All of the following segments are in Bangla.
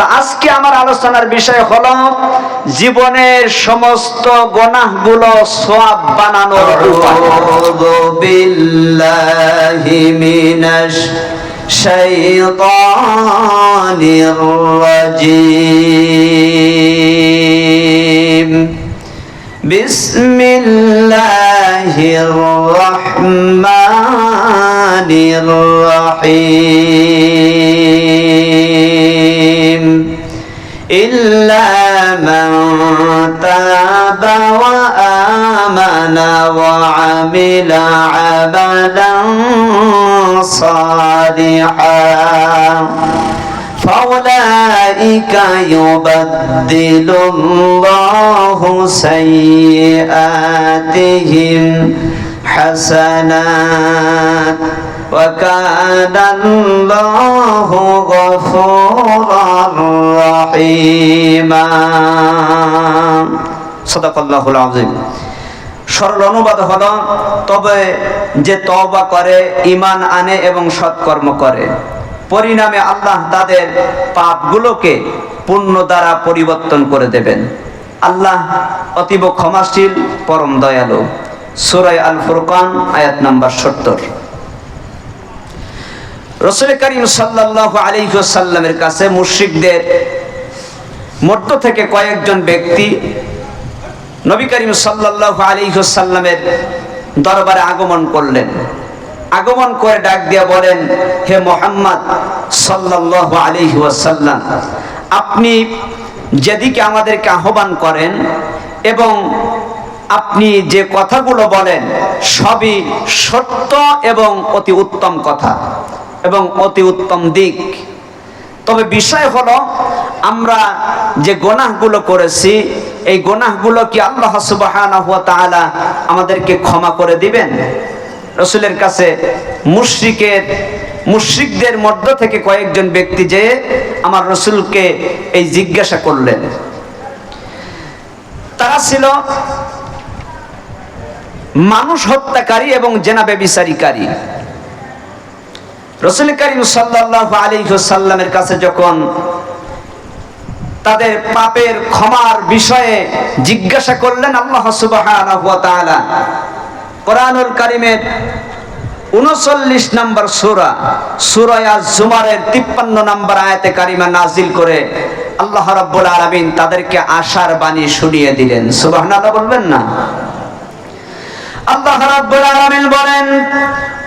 তো আজকে আমার আলোচনার বিষয় হল জীবনের সমস্ত গুনাহগুলো সব বানানোর উপায়। বিল্লাহি মিনাশ শাইতানির إلا من تاب وآمن وعمل عملا صالحا فأولئك يبدل الله سيئاتهم حسنات. وكان الله غفورا رحيما صدق الله العظيم সরল অনুবাদ হলো তবে যে তওবা করে ঈমান আনে এবং সৎকর্ম করে পরিণামে আল্লাহ তাদের পাপগুলোকে পুণ্য দ্বারা পরিবর্তন করে দেবেন আল্লাহ অতীব ক্ষমাশীল পরম দয়ালু সুরাই আল ফুরকান আয়াত নাম্বার সত্তর রসুল করিম সাল্লাল্লাহু আলাইহি সাল্লামের কাছে মুশরিকদের মধ্য থেকে কয়েকজন ব্যক্তি নবী করিম সাল্লাল্লাহু আলাইহি সাল্লামের দরবারে আগমন করলেন। আগমন করে ডাক দিয়া বলেন, হে মোহাম্মদ সাল্লাল্লাহু আলাইহি ওয়াসাল্লাম, আপনি যেদিকে আমাদেরকে আহ্বান করেন এবং আপনি যে কথাগুলো বলেন, সবই সত্য এবং অতি উত্তম কথা। এবং অতি উত্তম দিক। তবে বিষয় হলো, আমরা যে গোনাহগুলো করেছি, এই গোনাহগুলো কি আল্লাহ তাআলা আমাদেরকে ক্ষমা করে দিবেন? রসুলের কাছে মুশরিকের, মুশরিকদের মধ্য থেকে কয়েকজন ব্যক্তি যে আমার রসুলকে এই জিজ্ঞাসা করলেন। তারা ছিল মানুষ হত্যাকারী এবং জেনাবে বিচারিকারী রসুল করিম সাল্লাল্লাহু আলাইহি সাল্লামের কাছে যখন তাদের পাপের ক্ষমার বিষয়ে জিজ্ঞাসা করলেন আল্লাহ তাআলা, কোরআনুল কারিমের উনচল্লিশ নম্বর সুরা, সুরায়া জুমারের তিপ্পান্ন নম্বর আয়াতে কারিমা নাজিল করে আল্লাহ রাব্বুল আলামিন তাদেরকে আশার বাণী শুনিয়ে দিলেন। সুবহানাল্লাহ বলবেন না? আল্লাহ রাব্বুল আলামিন বলেন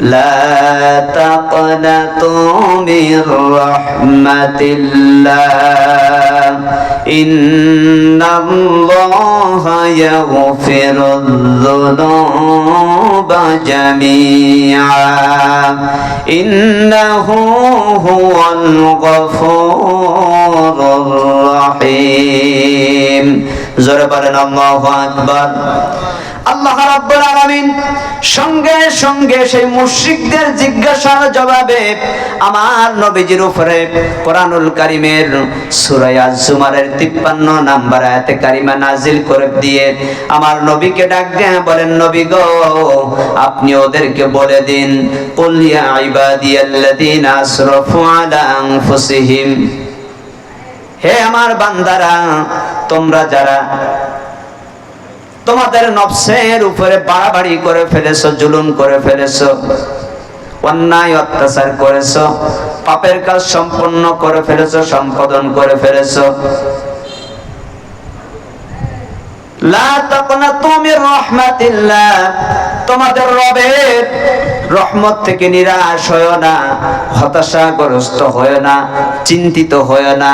لا تقنطوا من رحمة الله إن الله يغفر الذنوب جميعا إنه هو الغفور الرحيم زربنا الله أكبر আল্লাহ রাব্বুল আলামিন সঙ্গে সঙ্গে সেই মুশরিকদের জিজ্ঞাসার জবাবে আমার নবীজির উপরে কোরআনুল কারিমের সূরা আজ-জুমারের 53 নাম্বার আয়াতে কারিমা নাজিল করে দিয়ে আমার নবীকে ডাক বলেন, নবী গো, আপনি ওদেরকে বলে দিন, কুল ইয়া ইবাদিয়াল্লাযীনা আসরাফু আলা আনফুসিহিম হে আমার বান্দারা, তোমরা যারা তোমাদের নফসের উপরে বাড়াবাড়ি করে ফেলেছো, জুলুম করে ফেলেছো, অন্যায় অত্যাচার করেছ, পাপের কাজ সম্পন্ন করে ফেলেছো, সম্পাদন করে ফেলেছো। হয় হয় চিন্তিত হয় না।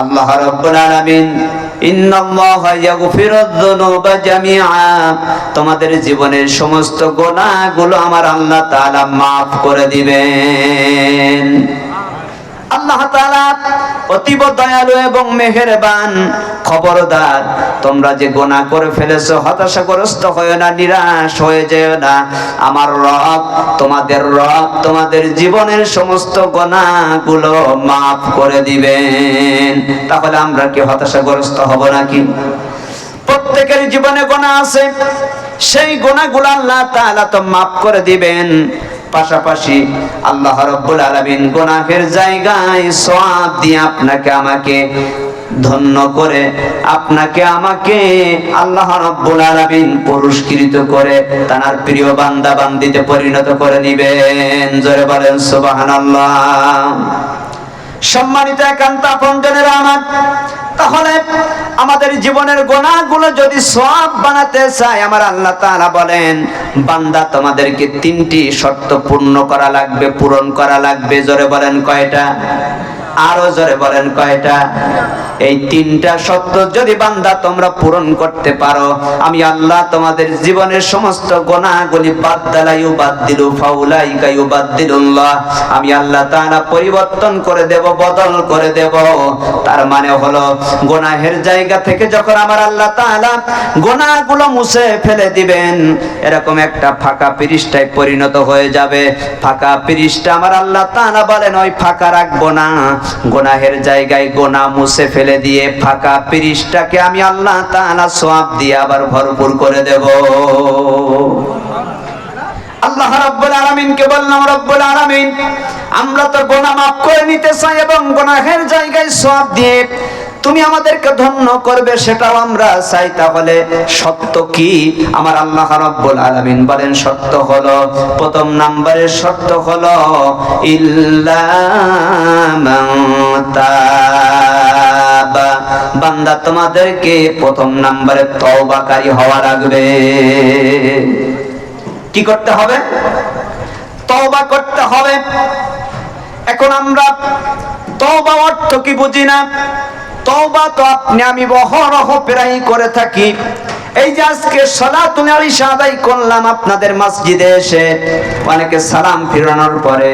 আল্লাহ রাব্বুল আলামিন তোমাদের জীবনের সমস্ত গোনাগুলো আমার আল্লাহ তাআলা মাফ করে দিবেন। আল্লাহ অতীব দয়ালু এবং মেহেরবান খবরদার। তোমরা যে গোনা করে ফেলেছো, হতাশাগ্রস্ত হয় না, নিরাশ হয়ে যেও না। আমার রব, তোমাদের রব, তোমাদের জীবনের সমস্ত গোনাগুলো মাফ করে দিবেন। তাহলে আমরা কি হতাশাগ্রস্ত হব নাকি? প্রত্যেকের জীবনে গোনা আছে। সেই গোনাগুলো আল্লাহ তো মাফ করে দিবেন। পাশাপাশি আল্লাহ রব্বুল আলামিন গোনাফের জায়গায় সওয়াব দিয়ে আপনাকে আমাকে ধন্য করে, আপনাকে আমাকে আল্লাহ রব্বুল আলামিন পুরস্কৃত করে তার প্রিয় বান্দা বান্দিতে পরিণত করে নিবেন জোরে বলেন সুবহানাল্লাহ। সম্মানিত একান্ত আপনজনের আমার, তাহলে আমাদের জীবনের গোনাগুলো যদি সব বানাতে চাই আমার আল্লাহ তাআলা বলেন, বান্দা, তোমাদেরকে তিনটি শর্ত পূর্ণ করা লাগবে, পূরণ করা লাগবে। জোরে বলেন কয়টা? আরও জোরে বলেন কয়টা? এই তিনটা সত্য যদি বান্দা তোমরা পূরণ করতে পারো, আমি আল্লাহ তোমাদের জীবনের সমস্ত গোনাগুলি বাদ দালাইও বাদ দিলু ফাউলাইকাইও বাদ দিলুল্লাহ আমি আল্লাহ তাআলা পরিবর্তন করে দেব, বদল করে দেব। তার মানে হলো, গোনাহের জায়গা থেকে যখন আমার আল্লাহ তাআলা গোনাগুলো মুছে ফেলে দিবেন, এরকম একটা ফাঁকা পৃষ্ঠায় পরিণত হয়ে যাবে। ফাঁকা পৃষ্ঠা আমার আল্লাহ তাআলা বলেন, ওই ফাঁকা রাখব না। গোনাহের জায়গায় গোনা মুছে ফেলে দিয়ে ফাঁকা পিরিশটাকে আমি আল্লাহ তাআলা সোয়াব দিয়ে আবার ভরপুর করে দেব। আল্লাহ রাব্বুল আলামিনকে বললাম, রব্বুল আলামিন, আমরা তো গোনা মাফ করে নিতে চাই এবং গোনাহের জায়গায় সওয়াব দিয়ে তুমি আমাদেরকে ধন্য করবে, সেটাও আমরা চাই তাহলে। সত্য কি? আমার আল্লাহ রাব্বুল আলামিন বলেন, সত্য হলো, প্রথম নাম্বারের সত্য হলো, ইল্লা মান তাবা। বান্দা তোমাদেরকে প্রথম নাম্বারে তওবাকারী হওয়া লাগবে। কি করতে হবে? তওবা করতে হবে। এখন আমরা তওবা অর্থ কি বুঝি না? তওবা তো আপনি, আমি অহরহ প্রায় করে থাকি। এই যে আজকে সলাতুল ইশা আদায় করলাম আপনাদের মসজিদে এসে, অনেকে সালাম ফিরানোর পরে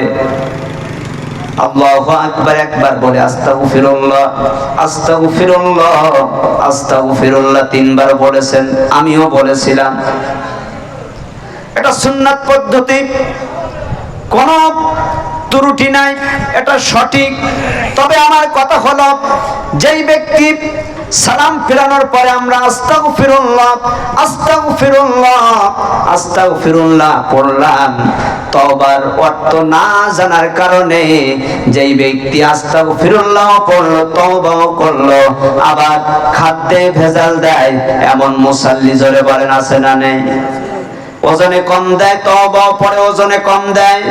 আকবার একবার বলে তিনবার বলেছেন, আমিও বলেছিলাম। এটা সুন্নাত পদ্ধতি। কোন ত্রুটি নাই, এটা সঠিক। তবে আমার কথা হলো, যেই ব্যক্তি সালাম ফেরানোর পরে আমরা আস্তাগ ফিরুল্লাহ আস্তাগ ফিরুল্লাহ আস্তাগ ফিরুল্লাহ পড়লাম। তবার অর্থ না জানার কারণে যেই ব্যক্তি আস্তাগ ফিরুল্লাহ পড়ল তবাও করল, আবার খাদ্যে ভেজাল দেয়, এমন মুসাল্লি জোরে বলেন, আছে না নেই? ওজনে কম দেয় তবা পরে ওজনে কম দেয়।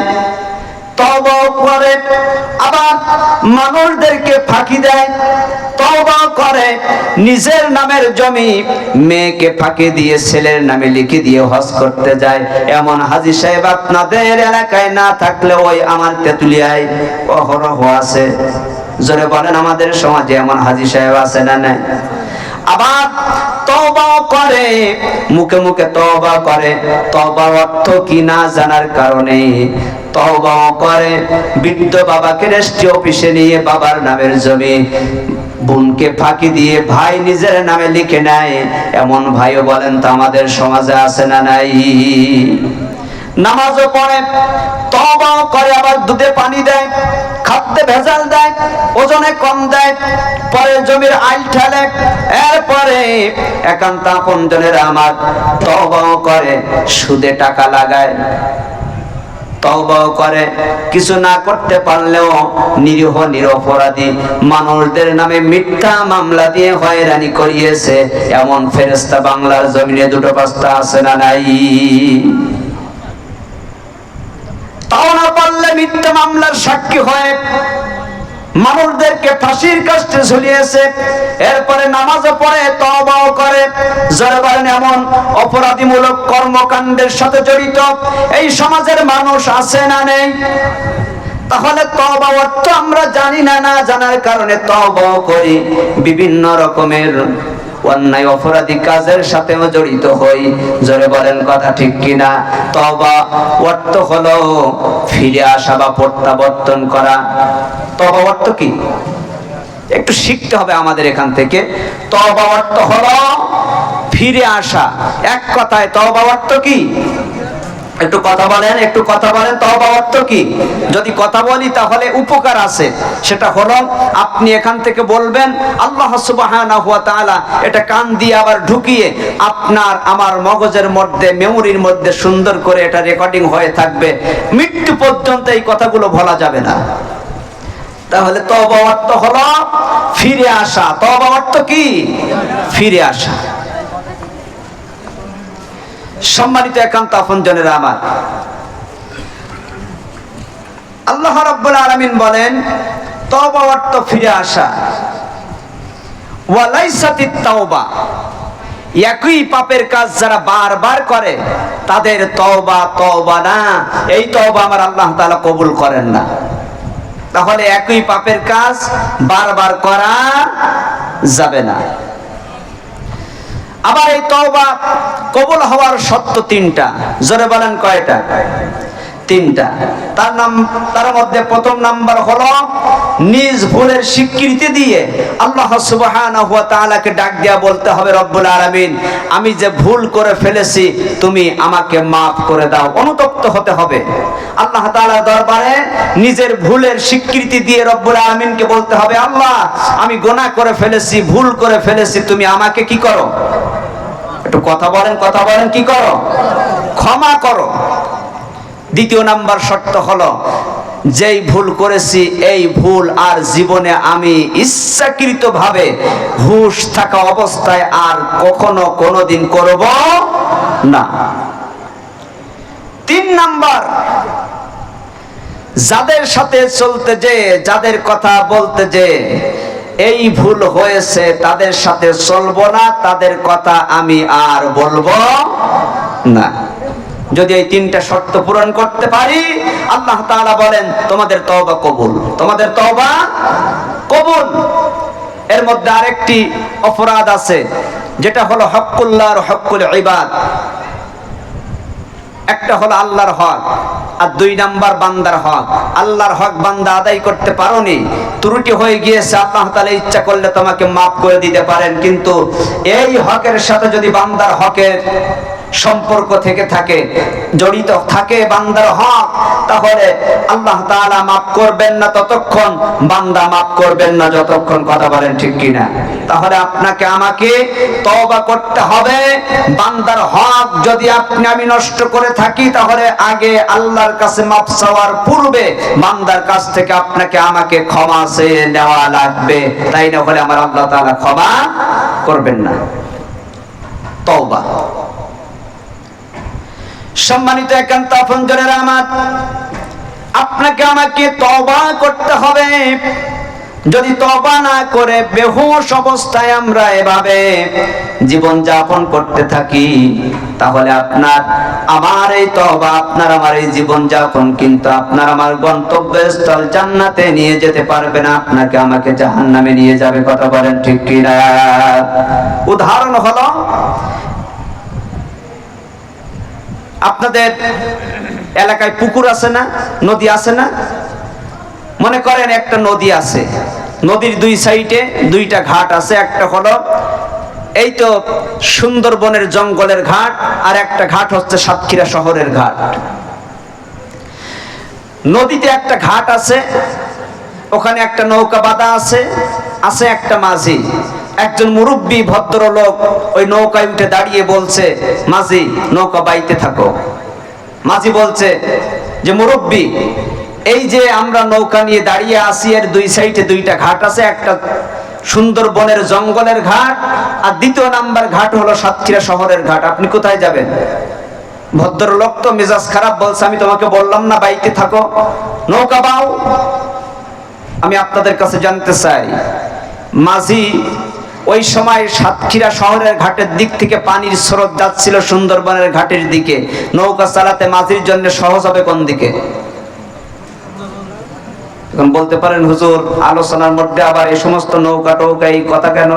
করে। আবার মানুষদেরকে ফাঁকি দেয় করে। নিজের নামের জমি মেয়েকে ফাঁকি দিয়ে ছেলের নামে লিখে দিয়ে হজ করতে যায়। এমন হাজি সাহেব আপনাদের এলাকায় না থাকলে ওই আমার তেতুলিয়ায় অহরহ আছে। জোরে বলেন, আমাদের সমাজে এমন হাজি সাহেব আছে না নাই? আবার তবা করে, মুখে মুখে তবা করে। তবা অর্থ কি না জানার কারণে? তবা করে, বৃদ্ধ বাবাকে রেস্টি অফিসে নিয়ে বাবার নামের জমি বোনকে ফাঁকি দিয়ে ভাই নিজের নামে লিখে নেয়। এমন ভাইও বলেন, তো আমাদের সমাজে আছে না নাই? নামাজও পড়ে তবাও করে, আবার দুধে পানি দেয়, খাদ্যে ভেজাল দেয়, ওজনে কম দেয়, পরে জমির আইল ঠেলে, এরপরে একান্ত আপন জনের আমার তবাও করে, সুদে টাকা লাগায়। করে, কিছু না করতে পারলেও নিরীহ নিরপরাধী মানুষদের নামে মিথ্যা মামলা দিয়ে হয়রানি করিয়েছে। এমন ফেরেস্তা বাংলার জমিনে দুটো পাঁচটা আছে না নাই? তাও না পারলে মিথ্যা মামলার সাক্ষী হয়ে মানুষদেরকে ফাঁসির কাষ্টে ঝুলিয়েছে, এরপরে নামাজও পড়ে তবাও করে। যারা বলেন এমন অপরাধীমূলক কর্মকাণ্ডের সাথে জড়িত এই সমাজের মানুষ আছে না নেই। তাহলে তবা অর্থ আমরা জানি না না জানার কারণে তবাও করি। বিভিন্ন রকমের অন্যায় অপরাধী কাজের সাথেও জড়িত হই। জোরে বলেন কথা ঠিক কিনা? তবা অর্থ হলো ফিরে আসা বা প্রত্যাবর্তন করা। তবা অর্থ কি? একটু শিখতে হবে আমাদের এখান থেকে। তবা অর্থ হলো ফিরে আসা। এক কথায় তবা অর্থ কি? একটু কথা বলেন, একটু কথা বলেন, তওবা অর্থ কি? যদি কথা বলি, তাহলে উপকার আছে। সেটা হলো, আপনি এখান থেকে বলবেন, আল্লাহ তাআলা এটা কান দিয়ে আবার ঢুকিয়ে আপনার, আমার মগজের মধ্যে মেমোরির মধ্যে সুন্দর করে এটা রেকর্ডিং হয়ে থাকবে। মৃত্যু পর্যন্ত এই কথাগুলো বলা যাবে না। তাহলে তওবা অর্থ হলো, ফিরে আসা। তওবা অর্থ কি? ফিরে আসা। সম্মানিত একান্ত আপনজনের আমার। আল্লাহ রাব্বুল আলামিন বলেন অর্থ ফিরে আসা। তাওবা। একই পাপের কাজ যারা বারবার করে, তাদের তওবা তওবা না। এই তওবা আমার আল্লাহ তাআলা কবুল করেন না। তাহলে একই পাপের কাজ বারবার করা যাবে না। আবার এই তওবা কবুল হওয়ার সত্য তিনটা। জোরে বলেন কয়টা? তিনটা। তার নাম তার মধ্যে প্রথম নাম্বার হলো নিজ ভুলের স্বীকৃতি দিয়ে আল্লাহ সুবহানাহু ডাক দিয়া বলতে হবে, রব্বুল আলামিন, আমি যে ভুল করে ফেলেছি, তুমি আমাকে মাফ করে দাও। অনুতপ্ত হতে হবে। আল্লাহ তাআলার দরবারে নিজের ভুলের স্বীকৃতি দিয়ে রব্বুল আলামিনকে বলতে হবে, আল্লাহ, আমি গোনাহ করে ফেলেছি, ভুল করে ফেলেছি, তুমি আমাকে কি করো? একটু কথা বলেন কথা বলেন, কি করো? ক্ষমা করো। দ্বিতীয় নাম্বার শর্ত হলো যেই ভুল করেছি, এই ভুল আর জীবনে আমি ইচ্ছাকৃত ভাবে হুশ থাকা অবস্থায় আর কখনো কোনোদিন করব না। তিন নাম্বার, যাদের সাথে চলতে যে, যাদের কথা বলতে যে, এই ভুল হয়েছে, তাদের সাথে চলবো না, তাদের কথা আমি আর বলব না। যদি এই তিনটা শর্ত পূরণ করতে পারি, আল্লাহ তাআলা বলেন, তোমাদের তওবা কবুল। তোমাদের তওবা কবুল। এর মধ্যে আরেকটি অপরাধ আছে, যেটা হলো হকুল্লাহর হকুল ইবাদ। একটা হলো আল্লাহর হক, আর দুই নাম্বার বান্দার হক। আল্লাহর হক বান্দা আদায় করতে পারোনি, ত্রুটি হয়ে গিয়েছে, আল্লাহ তাআলা ইচ্ছা করলে তোমাকে মাফ করে দিতে পারেন, কিন্তু এই হকের সাথে যদি বান্দার হকের সম্পর্ক থেকে থাকে, জড়িত থাকে বান্দার হক, তাহলে আল্লাহ তাআলা মাফ করবেন না ততক্ষণ, বান্দা মাফ করবেন না যতক্ষণ, কথা বলেন ঠিক কিনা? তাহলে আপনাকে আমাকে তওবা করতে হবে, বান্দার হক যদি আপনি, আমি নষ্ট করে থাকি, তাহলে আগে আল্লাহর কাছে মাপ চাওয়ার পূর্বে বান্দার কাছ থেকে আপনাকে আমাকে ক্ষমা চেয়ে নেওয়া লাগবে। তাই না হলে আমার আল্লাহ তাআলা ক্ষমা করবেন না। তওবা। সম্মানিত একান্ত আপনজনের আমার, আপনাকে আমাকে তবা করতে হবে। যদি তবা না করে বেহুশ অবস্থায় আমরা এভাবে জীবন যাপন করতে থাকি, তাহলে আপনার, আমার এই তবা আপনার আমার এই জীবন যাপন কিন্তু আপনার আমার গন্তব্যস্থল জান্নাতে নিয়ে যেতে পারবে না, আপনাকে আমাকে জাহান্নামে নিয়ে যাবে, কথা বলেন ঠিক কিনা? উদাহরণ হলো আপনাদের এলাকায় পুকুর আছে না? নদী আছে না? মনে করেন একটা নদী আছে। নদীর দুই সাইডে দুইটা ঘাট আছে, একটা হলো এই তো সুন্দরবনের জঙ্গলের ঘাট আর একটা ঘাট হচ্ছে সাতক্ষীরা শহরের ঘাট। নদীতে একটা ঘাট আছে, ওখানে একটা নৌকা বাঁধা আছে আছে একটা মাঝি। একজন মুরব্বী ভদ্রলোক ওই নৌকায় উঠে দাঁড়িয়ে বলছে, মাঝি, নৌকা বাইতে থাকো। মাঝি বলছে, যে মুরব্বী, এই যে আমরা নৌকা নিয়ে দাঁড়িয়ে আসি এর দুই সাইডে দুইটা ঘাট আছে, একটা সুন্দরবনের জঙ্গলের ঘাট আর দ্বিতীয় নাম্বার ঘাট হলো সাতক্ষীরা শহরের ঘাট। আপনি কোথায় যাবেন? ভদ্রলোক তো মেজাজ খারাপ বলছে, আমি তোমাকে বললাম না, বাইতে থাকো। নৌকা বাও। আমি আপনাদের কাছে জানতে চাই, মাঝি ওই সময় সাতক্ষীরা শহরের ঘাটের দিক থেকে পানির স্রোত যাচ্ছিল সুন্দরবনের ঘাটের দিকে। নৌকা চালাতে মাঝির জন্য সহজ হবে কোন দিকে? বলতে পারেন, হুজুর, আলোচনার মধ্যে আবার এই সমস্ত নৌকা টৌকা এই কথা কেন?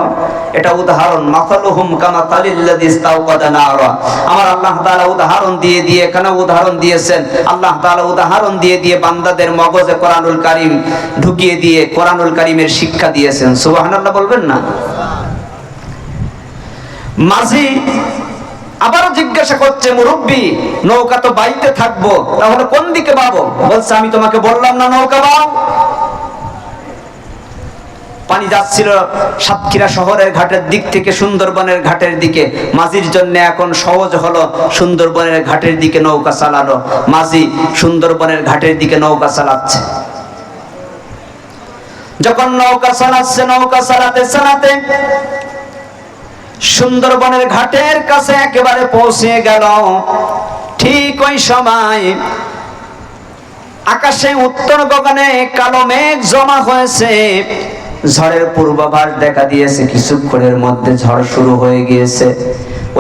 এটা উদাহরণ মাসালুহুম কামা তালিল্লাযী ইস্তাওকাদা নারা। আমার আল্লাহ তাআলা উদাহরণ দিয়ে দিয়ে কেন উদাহরণ দিয়েছেন। আল্লাহ তাআলা উদাহরণ দিয়ে দিয়ে বান্দাদের মগজে কোরআনুল কারীম ঢুকিয়ে দিয়ে কোরআনুল কারীমের শিক্ষা দিয়েছেন। সুবহানাল্লাহ বলবেন না? মাঝি আবারও জিজ্ঞাসা করছে, মুরব্বী, নৌকা তো বাইতে থাকব, তাহলে কোন দিকে পাবো বলছে, আমি তোমাকে বললাম না, নৌকা বাও। পানি যাচ্ছিল সাতক্ষীরা শহরের ঘাটের দিক থেকে, সুন্দরবনের ঘাটের দিকে। মাঝির জন্য এখন সহজ হলো সুন্দরবনের ঘাটের দিকে নৌকা চালানো। মাঝি সুন্দরবনের ঘাটের দিকে নৌকা চালাচ্ছে। যখন নৌকা চালাচ্ছে, নৌকা চালাতে চালাতে সুন্দরবনের ঘাটের কাছে একেবারে পৌঁছে গেল। ঠিক ওই সময় আকাশে উত্তর গগনে কালো মেঘ জমা হয়েছে। ঝড়ের পূর্বাভাস দেখা দিয়েছে, কিছুক্ষণের মধ্যে ঝড় শুরু হয়ে গিয়েছে।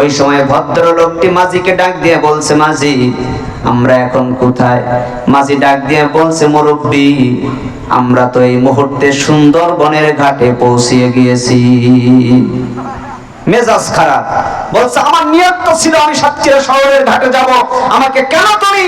ওই সময় ভদ্র লোকটি মাঝিকে ডাক দিয়ে বলছে, মাঝি, আমরা এখন কোথায়? মাঝি ডাক দিয়ে বলছে, মুরব্বী, আমরা তো এই মুহূর্তে সুন্দরবনের ঘাটে পৌঁছিয়ে গিয়েছি। মেজাজ খারাপ। বলছে আমার নিয়ত ছিল আমি সাতক্ষীরা শহরের ঘাটে যাব। আমাকে কেন তুমি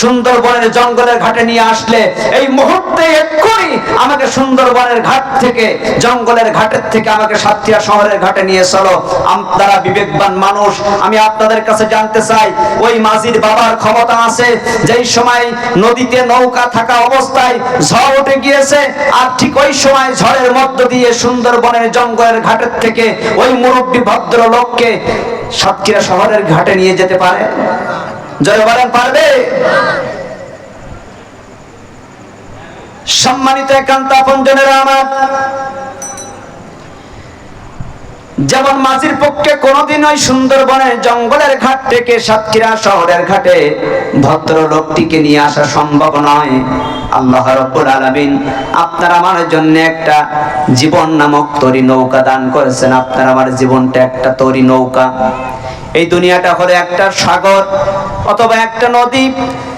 সুন্দরবনের জঙ্গলের ঘাটে নিয়ে আসলে, এই মুহূর্তে এক্ষুনি আমাকে সুন্দরবনের ঘাট থেকে, জঙ্গলের ঘাটের থেকে আমাকে সাতক্ষীরা শহরের ঘাটে নিয়ে চলো। আপনারা বিবেকবান মানুষ। আমি আপনাদের কাছে জানতে চাই, ওই মাঝির বাবার ক্ষমতা আছে, যেই সময় নদীতে নৌকা থাকা অবস্থায় ঝড় উঠে গিয়েছে, আর ঠিক ওই সময় ঝড়ের মধ্য দিয়ে সুন্দরবনের জঙ্গলের ঘাটের থেকে ওই মুরব্বী ভদ্র লোককে সাতক্ষীরা শহরের ঘাটে নিয়ে যেতে পারে? বলেন পারবে? সম্মানিত একান্ত আপনজনেরা আমার, যেমন মাঝির পক্ষে কোনোদিন ওই সুন্দরবনের জঙ্গলের ঘাট থেকে সাতক্ষীরা শহরের ঘাটে ভদ্র লোকটিকে নিয়ে আসা সম্ভব নয়। আল্লাহ রব্বুল আলামিন আপনার আমার জন্য একটা জীবন নামক তরি নৌকা দান করেছেন। আপনার আমার জীবনটা একটা তরি নৌকা। এই দুনিয়াটা হলো একটা সাগর। অথবা একটা নদী,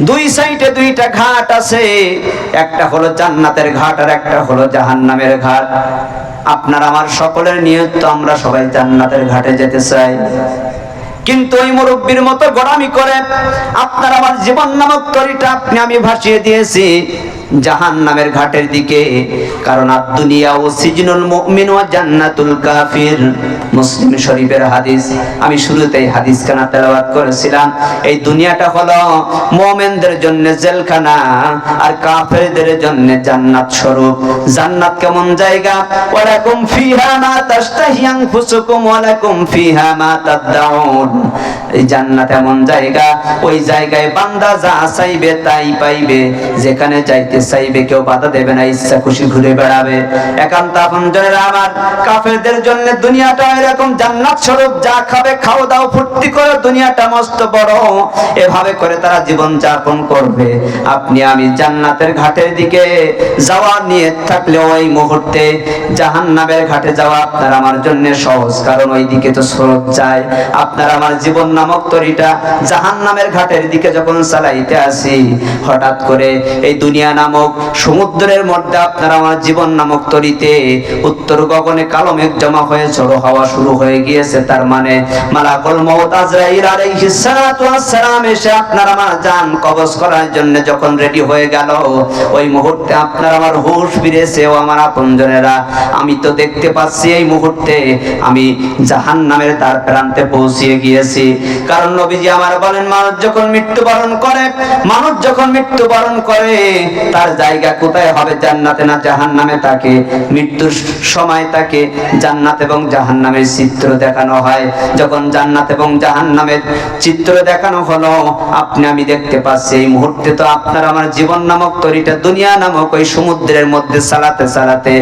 দুই সাইডে দুইটা ঘাট আছে। একটা হলো জান্নাতের ঘাট আর একটা হলো জাহান্নামের ঘাট। আপনার আমার সকলের নিয়ত তো আমরা সবাই জান্নাতের ঘাটে যেতে চাই। কিন্তু ওই মুরব্বীর মতো গোড়ামি করে, আপনার আমার জীবন নামক তরিটা আপনি আমি ভাসিয়ে দিয়েছি। জাহান নামের ঘাটের দিকে, কারণ আর দুনিয়া ও সিজনুল মুমিন ও জান্নাতুল কাফির। মুসলিম শরীফের হাদিস, আমি শুরুতেই হাদিস খানা তেলাওয়াত করেছিলাম। এই দুনিয়াটা হলো মুমিনদের জন্য জেলখানা আর কাফেরদের জন্য জান্নাত স্বরূপ। জান্নাত কেমন জায়গা? ওয়ালাকুম ফিহা মা তাশতাহি আনফুসুকুম ওয়ালাকুম ফিহা মা তাদউন এই জান্নাত এমন জায়গা, ওই জায়গায় বান্দা যা চাইবে তাই পাইবে। যেখানে যাইতে চাইবে কেউ বাধা দেবে না, ইচ্ছা খুশি ঘুরে বেড়াবে। একান্ত আপনজনেরা আমার, কাফেরদের জন্য দুনিয়াটা এরকম জান্নাত স্বরূপ, যা খাবে, খাও, দাও, ফুর্তি করে, দুনিয়াটা মস্ত বড়। এভাবে করে তারা জীবন যাপন করবে। আপনি, আমি জান্নাতের ঘাটের দিকে যাওয়া নিয়ে থাকলে ওই মুহূর্তে জাহান্নামের ঘাটে যাওয়া আপনার আমার জন্য সহজ। কারণ ওই দিকে তো স্রোত যায়। আপনার আমার জীবন নামক তরিটা জাহান্নামের ঘাটের দিকে যখন চালাইতে আসি, হঠাৎ করে এই দুনিয়া নামক সমুদ্রের মধ্যে আপনার আমার জীবন নামক তরিতে উত্তর গগনে কালো মেঘ জমা হয়ে ঝড়ো হওয়া শুরু হয়ে গিয়েছে। তার মানে মালাকুল এসে আমার করার জন্য যখন রেডি হয়ে গেল, ওই মুহূর্তে আমার হুঁশ ফিরেছে। ও আমার আপনজনেরা আমি তো দেখতে পাচ্ছি এই মুহূর্তে আমি জাহান্নামের দ্বার প্রান্তে পৌঁছিয়ে গিয়েছি। কারণ নবীজি আমার বলেন, মানুষ যখন মৃত্যুবরণ করে, মানুষ যখন মৃত্যুবরণ করে তার জায়গা কোথায় হবে জান্নাতে না জাহান্নামে তাকে? মৃত্যুর সময় তাকে জান্নাত এবং জাহান্নামের চিত্র দেখানো হয়। যখন জান্নাত এবং জাহান্নামের চিত্র দেখানো হলো, আপনি আমি দেখতে পাচ্ছি এই মুহূর্তে তো আপনার আমার জীবন নামক তরিটা, দুনিয়া নামক ওই সমুদ্রের মধ্যে চালাতে চালাতে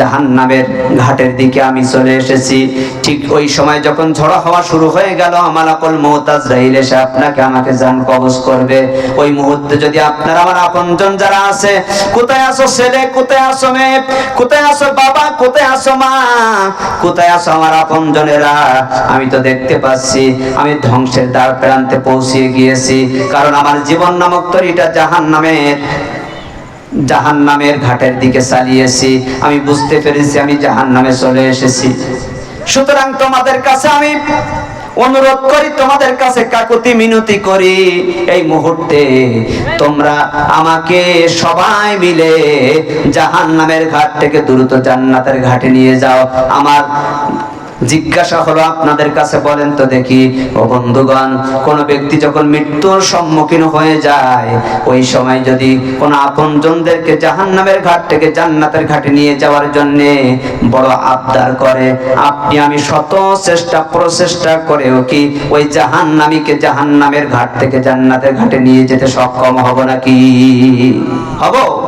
জাহান্নামের ঘাটের দিকে আমি চলে এসেছি। ঠিক ওই সময় যখন ঝড় হওয়া শুরু হয়ে গেল মালাকুল মৌতাজ রাহিল এসে আপনাকে আমাকে জান কবজ করবে। ওই মুহূর্তে যদি আপনার আমার আপনজন যারা আছে কোথায় আসো ছেলে? কোথায় আসো মেয়ে? কোথায় আসো বাবা? কোথায় আসো মা? কোথায় আসো আমার আপনজনেরা আমি তো দেখতে পাচ্ছি, আমি ধ্বংসের দ্বার প্রান্তে পৌঁছিয়ে গিয়েছি। কারণ আমার জীবন নামক তরিটা জাহান নামের জাহান নামের ঘাটের দিকে চালিয়েছি। আমি বুঝতে পেরেছি আমি জাহান নামে চলে এসেছি। সুতরাং তোমাদের কাছে আমি অনুরোধ করি তোমাদের কাছে কাকুতি মিনতি করি। এই মুহূর্তে তোমরা আমাকে সবাই মিলে জাহান নামের ঘাট থেকে দ্রুত জান্নাতের ঘাটে নিয়ে যাও। আমার জিজ্ঞাসা হলো, আপনাদের কাছে বলেন তো দেখি, ও বন্ধুগণ, কোন ব্যক্তি যখন মৃত্যুর সম্মুখীন হয়ে যায়, ওই সময় যদি কোন আপনজনদেরকে জাহান্নামের ঘাট থেকে জান্নাতের ঘাটে নিয়ে যাওয়ার জন্য বড় আবদার করে, আপনি আমি শত চেষ্টা, প্রচেষ্টা করেও কি ওই জাহান্নামীকে জাহান্নামের ঘাট থেকে জান্নাতের ঘাটে নিয়ে যেতে সক্ষম হব নাকি? হব।